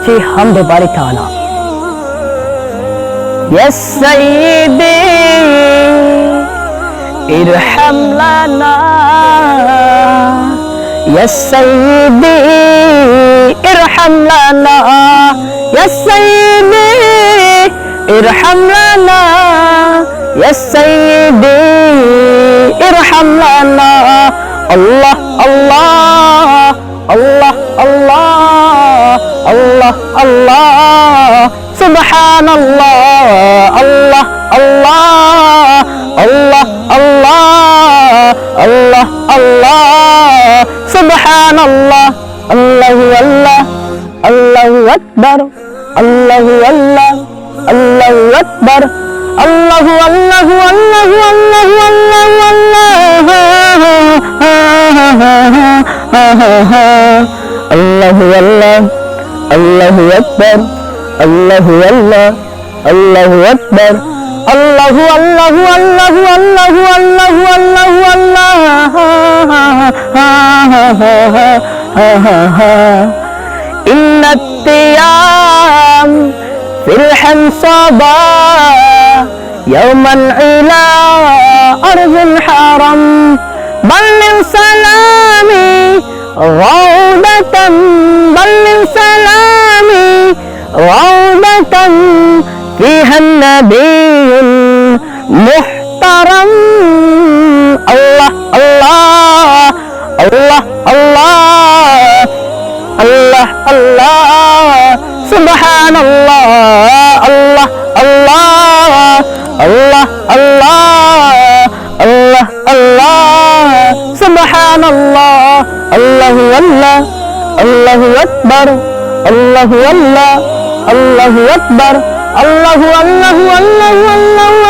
পড়ছি হামদে বাড়ি তালা يا سيدي ارحم لنا يا سيدي ارحم لنا يا سيدي ارحم لنا يا سيدي ارحم لنا الله الله الله الله আল্লাহ আল্লাহ সুবহান আল্লাহ আল্লাহ আল্লাহ আল্লাহ আল্লাহ আল্লাহ আল্লাহ সুবহান আল্লাহ আল্লাহু আল্লাহ আল্লাহু আকবার আল্লাহু আল্লাহ আল্লাহু আকবার আল্লাহু আল্লাহু আল্লাহু আল্লাহু আল্লাহু আল্লাহ আল্লাহু আল্লাহ আল্লাহু আকবার আল্লাহু আল্লাহ আল্লাহু আকবার আল্লাহু আল্লাহু আল্লাহু আল্লাহু আল্লাহু আল্লাহু আল্লাহ ইন্নাত তিয়াম ফিল হামসাবা يوما إلى أرض الحرم بلغ سلامي غار غودة فيها النبي المحترم الله الله الله الله الله الله سبحان الله الله الله الله الله الله الله سبحان الله الله الله الله أكبر الله الله আল্লাহু আকবার আল্লাহু আল্লাহু আল্লাহু আল্লাহু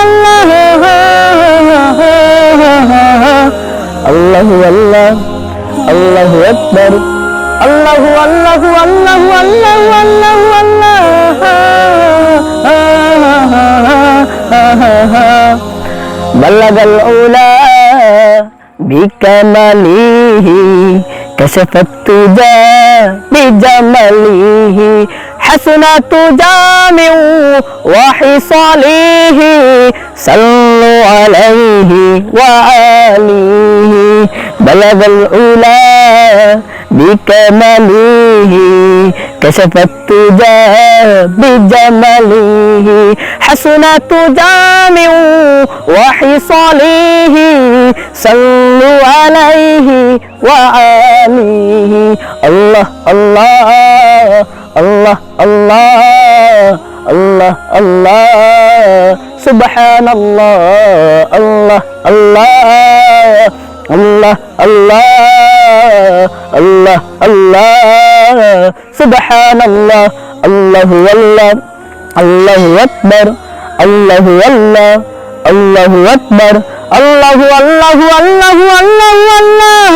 আল্লাহু আল্লাহ আল্লাহু আকবার আল্লাহু আল্লাহু আল্লাহু আল্লাহু আল্লাহু আল্লাহ بلغ الأولى بكماله كشف التجا بجماله حسنة جامع وحصاله صلوا عليه وعليه بلغ العلا بكماله كشف التجا بجماله. حسنة جامع وحصاله صلوا عليه وعليه الله الله. আল্লাহ আল্লাহ আল্লাহ আল্লাহ সুবহান আল্লাহ আল্লাহ আল্লাহ আল্লাহ আল্লাহ আল্লাহ আল্লাহ সুবহান আল্লাহ আল্লাহু আল্লাহ আল্লাহু আকবার আল্লাহু আল্লাহ আল্লাহু আকবার আল্লাহু আল্লাহু আল্লাহু আল্লাহু আল্লাহ